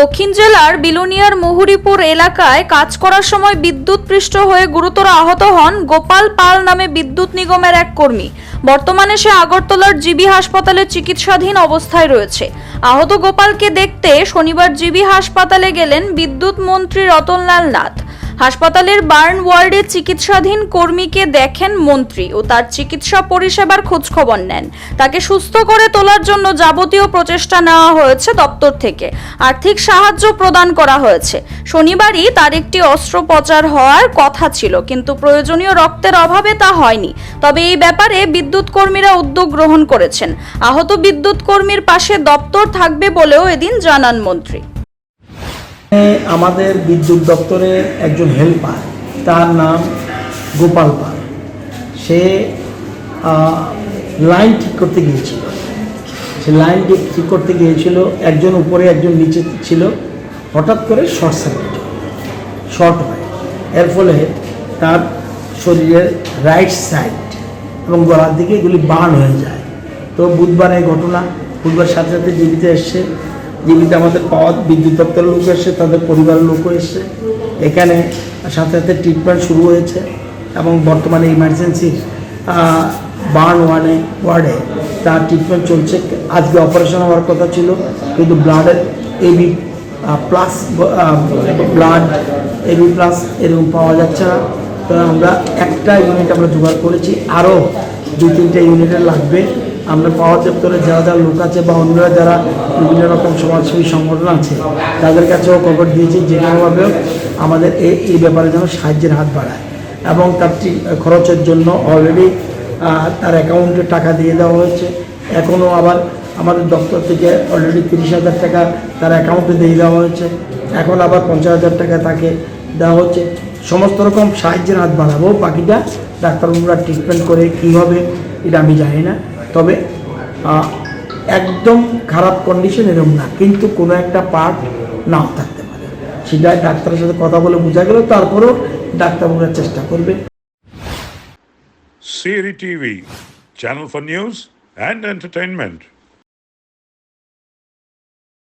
দক্ষিণ জেলার বিলোনিয়ার মুহুরিপুর এলাকায় কাজ করার সময় বিদ্যুৎ পৃষ্ঠ হয়ে গুরুতর আহত হন গোপাল পাল নামে বিদ্যুৎ নিগমের এক কর্মী। বর্তমানে সে আগরতলার জিবি হাসপাতালে চিকিৎসাধীন অবস্থায় রয়েছে। আহত গোপালকে দেখতে শনিবার জিবি হাসপাতালে গেলেন বিদ্যুৎ মন্ত্রী রতনলাল নাথ। হাসপাতালের বার্ন ওয়ার্ডে চিকিৎসাধীন কর্মীকে দেখেন মন্ত্রী ও তার চিকিৎসা পরিষেবার খোঁজখবর নেন। তাকে সুস্থ করে তোলার জন্য যাবতীয় প্রচেষ্টা নেওয়া হয়েছে দপ্তর থেকে। আর্থিক সাহায্য প্রদান করা হয়েছে। শনিবারই তার একটি অস্ত্রোপচার হওয়ার কথা ছিল, কিন্তু প্রয়োজনীয় রক্তের অভাবে তা হয়নি। তবে এই ব্যাপারে বিদ্যুৎ কর্মীরা উদ্যোগ গ্রহণ করেছেন। আহত বিদ্যুৎ কর্মীর পাশে দপ্তর থাকবে বলেও এদিন জানান মন্ত্রী। আমাদের বিদ্যুৎ দপ্তরের একজন হেল্পার তার নাম গোপাল পাল। সে লাইন ঠিক করতে গিয়েছিল। সে লাইন ঠিক করতে গিয়েছিল, একজন উপরে, একজন নিচে ছিল। হঠাৎ করে শর্ট সার্কিট শর্ট হয়। এর ফলে তার শরীরের রাইট সাইড এবং গলার দিকে এগুলি বার্ন হয়ে যায়। তো বুধবার এই ঘটনা, বুধবার সাথে সাথে জীবিতে এসছে। জীবিতে আমাদের পাওয়া বিদ্যুৎ দপ্তরের লোক এসছে তাদের পরিবারের লোকও এসছে এখানে সাথে সাথে ট্রিটমেন্ট শুরু হয়েছে এবং বর্তমানে ইমার্জেন্সি বার্ন ওয়ানে ওয়ার্ডে তার ট্রিটমেন্ট চলছে। আজকে অপারেশন হওয়ার কথা ছিল, কিন্তু ব্লাডের AB plus blood AB plus এরকম পাওয়া যাচ্ছে না। তো আমরা একটা ইউনিট আমরা জোগাড় করেছি। আরও দু তিনটে ইউনিটের লাগবে। আমরা পাওয়ার দপ্তরে যারা যারা লোক আছে বা অন্যরা যারা বিভিন্ন রকম সমাজসেবী সংগঠন আছে, তাদের কাছেও খবর দিয়েছি যে কোনোভাবেও আমাদের এই এই ব্যাপারে যেন সাহায্যের হাত বাড়ায়। এবং তার খরচের জন্য অলরেডি তার অ্যাকাউন্টে টাকা দিয়ে দেওয়া হয়েছে। এখনও আবার আমাদের দপ্তর থেকে অলরেডি তিরিশ হাজার টাকা তার অ্যাকাউন্টে দিয়ে দেওয়া হয়েছে। এখন আবার পঞ্চাশ হাজার টাকা তাকে দেওয়া হচ্ছে। সমস্ত রকম সাহায্যের হাত বাড়াবো, বাকিটা ডাক্তারবাবুরা ট্রিটমেন্ট করে কী হবে এটা আমি জানি না। তবে একদম খারাপ কন্ডিশন এরকম না, কিন্তু কোনো একটা পার্ট নাও থাকতে পারে সেটা ডাক্তারের সাথে কথা বলে বোঝা গেল, তারপরেও ডাক্তার বোঝার চেষ্টা করবে Siri TV channel for news and entertainment.